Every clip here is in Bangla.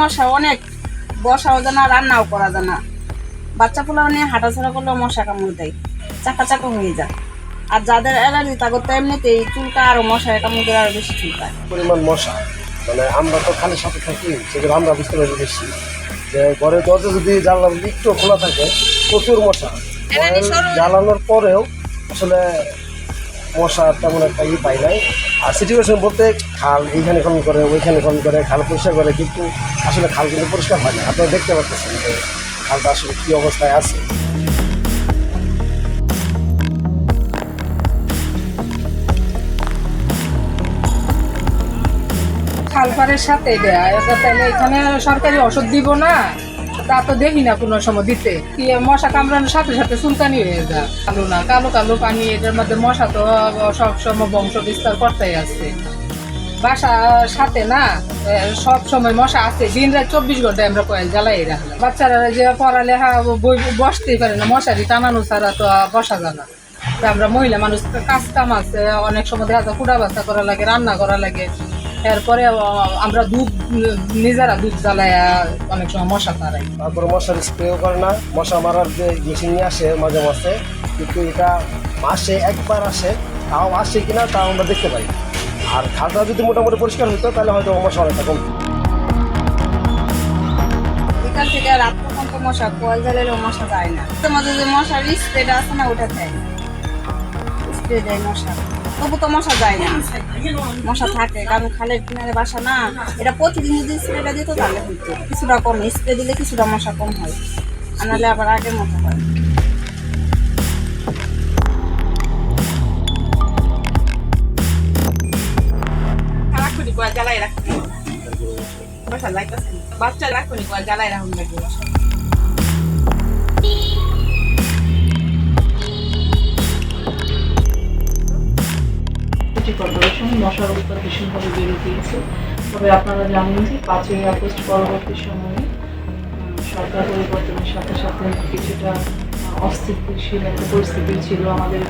মশা অনেক বসাও যায় না রান্নাও করা যায় না। বাচ্চা পোলাও নিয়ে হাঁটাচলা করলেও মশা কামড় দেয় চাকা চাকা হয়ে যায়। আর যাদের অ্যালার্জি তাদের তো এমনিতেই চুলকা আরও মশা কামড় দিয়ে আরও বেশি চুলকায়। পরিমাণ মশা। মানে আমরা তো খালি সাথে থাকি সেগুলো আমরা বুঝতে পারি বেশি। যে ঘরের দরজা যদি জানলা একটু খোলা থাকে প্রচুর মশা। জ্বালানোর পরেও আসলে মশা তেমন একটা ই পাই নাই। আর সিচুয়েশন বলতে খাল এইখানে খনন করে, ওইখানে খনন করে, খাল পরিষ্কার করে, কিন্তু আসলে খাল কিন্তু পরিষ্কার হয় না। আপনারা দেখতে পাচ্ছেন যে খালটা আসলে কী অবস্থায় আছে। খালপাড়ের সাথে দেয়া। তাহলে এখানে সরকারি ওষুধ দিব না। তা তো দেখি না কোনো সময় দিতে। মশা কামড়ানোর সাথে সাথে হয়ে যায়। কালো না, কালো কালো পানি, এটার মধ্যে মশা তো সব সময় বংশ বিস্তার করতেই বাসা সাথে না সব সময় মশা আছে। দিন রাত চব্বিশ ঘন্টায় আমরা কয়েল জ্বালাই রাখলাম বাচ্চারা যে পড়ালেখা বই- বসতেই পারে না। মশারি টানানো ছাড়া তো বসা যায় না। আমরা মহিলা মানুষ কাজ কাম আছে। অনেক সময় দেখা যায় কুড়া বাস্তা করা লাগে, রান্না করা লাগে। এরপরে আমরা দুধ নিজেরা দুধ জ্বালায় অনেক সময় মশা তারাই তারপরে মশার স্প্রেও করে না। মশা মারার যে মেশিন নিয়ে আসে মাঝে মাঝে কিন্তু এটা মাসে একবার আসে তাও আসে কিনা তাও আমরা দেখতে পাই। আর খালটা যদি মোটামুটি পরিষ্কার হতো তাহলে হয়তো মশা অনেকটা কমতো। বিকাল থেকে রাত পর্যন্ত মশা কল জ্বালালেও মশা যায় না। যে মশার স্প্রেটা আছে না ওটা দেয়। স্প্রে দেয় মশা। তবু তো মশা যায় না। মশা থাকে, কারণ খালের কিনারে বাসা না। এটা প্রতিদিন যদি স্প্রেটা দিত তাহলে হইতো। কিছুটা কম, স্প্রে দিলে কিছুটা মশা কম হয়। আর নাহলে আবার আগের মতো হয়। জ্বালাই বাসা বাচ্চা রাখুনি জ্বালাই রাখুন। লাগবে মশার উত্তর ভীষণভাবে বেড়ে গিয়েছে। তবে আপনারা জানেন যে পাঁচই আগস্ট পরবর্তী সময়ে সরকার পরিবর্তনের সাথে সাথে কিছুটা অস্থিতিশীল একটা পরিস্থিতি ছিল। আমাদের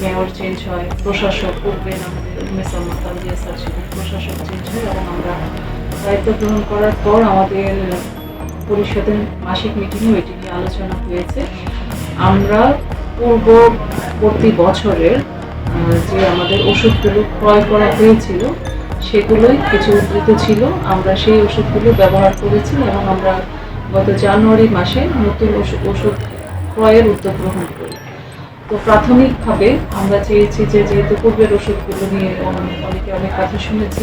মেয়র চেঞ্জ হয়, প্রশাসক উঠবেন আমাদের মাতাল দিয়ে স্যার ছিলেন প্রশাসক চেঞ্জ হয় এবং আমরা দায়িত্ব গ্রহণ করার পর আমাদের পরিষদের মাসিক মিটিংয়ে এটি নিয়ে আলোচনা হয়েছে। আমরা পূর্ববর্তী বছরের যে আমাদের ওষুধগুলো ক্রয় করা হয়েছিল, সেগুলোই কিছু উদ্ধৃত ছিল। আমরা সেই ওষুধগুলো ব্যবহার করেছি এবং আমরা গত জানুয়ারি মাসে নতুন ওষুধ ক্রয়ের উদ্যোগ গ্রহণ করি। তো প্রাথমিকভাবে আমরা চেয়েছি যে যেহেতু পূর্বের ওষুধগুলো নিয়ে অনেকে অনেক কথা শুনেছি,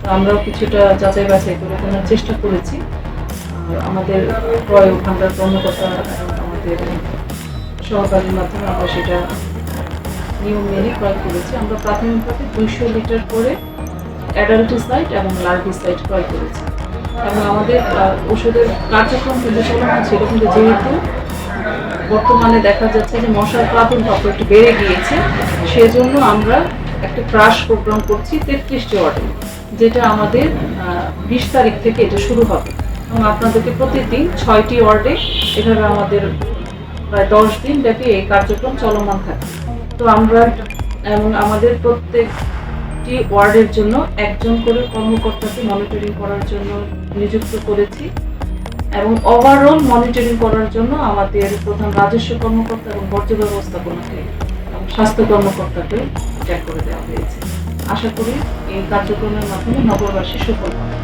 তো আমরাও কিছুটা যাচাই বাছাই করে কেনার চেষ্টা করেছি। আমাদের ক্রয় ও ভান্ডার কর্মকর্তা আমাদের সহকারীর মাধ্যমে আমরা সেটা নিয়ম মেনে ক্রয় করেছি। আমরা প্রাথমিকভাবে দুইশো লিটার করে অ্যাডাল্টিসাইড এবং লার্ভিসাইড ক্রয় করেছি। এবং আমাদের ওষুধের কার্যক্রম কিন্তু ছিল কিন্তু যেহেতু বর্তমানে দেখা যাচ্ছে যে মশার প্রাদুর্ভাব একটু বেড়ে গিয়েছে, সেজন্য আমরা একটা ক্রাশ প্রোগ্রাম করছি তেত্রিশটি ওয়ার্ডে, যেটা আমাদের বিশ তারিখ থেকে এটা শুরু হবে। এবং আপনাদেরকে প্রতিদিন ছয়টি ওয়ার্ডে এভাবে আমাদের প্রায় দশ দিন ব্যাপী এই কার্যক্রম চলমান থাকে। তো আমরা এবং আমাদের প্রত্যেকটি ওয়ার্ডের জন্য একজন করে কর্মকর্তাকে মনিটরিং করার জন্য নিযুক্ত করেছি। এবং ওভারঅল মনিটরিং করার জন্য আমাদের প্রধান রাজস্ব কর্মকর্তা এবং বর্জ্য ব্যবস্থাপনাকে এবং স্বাস্থ্য কর্মকর্তাকে ট্যাগ করে দেওয়া হয়েছে। আশা করি এই কার্যক্রমের মাধ্যমে নগরবাসী সুফল পাবে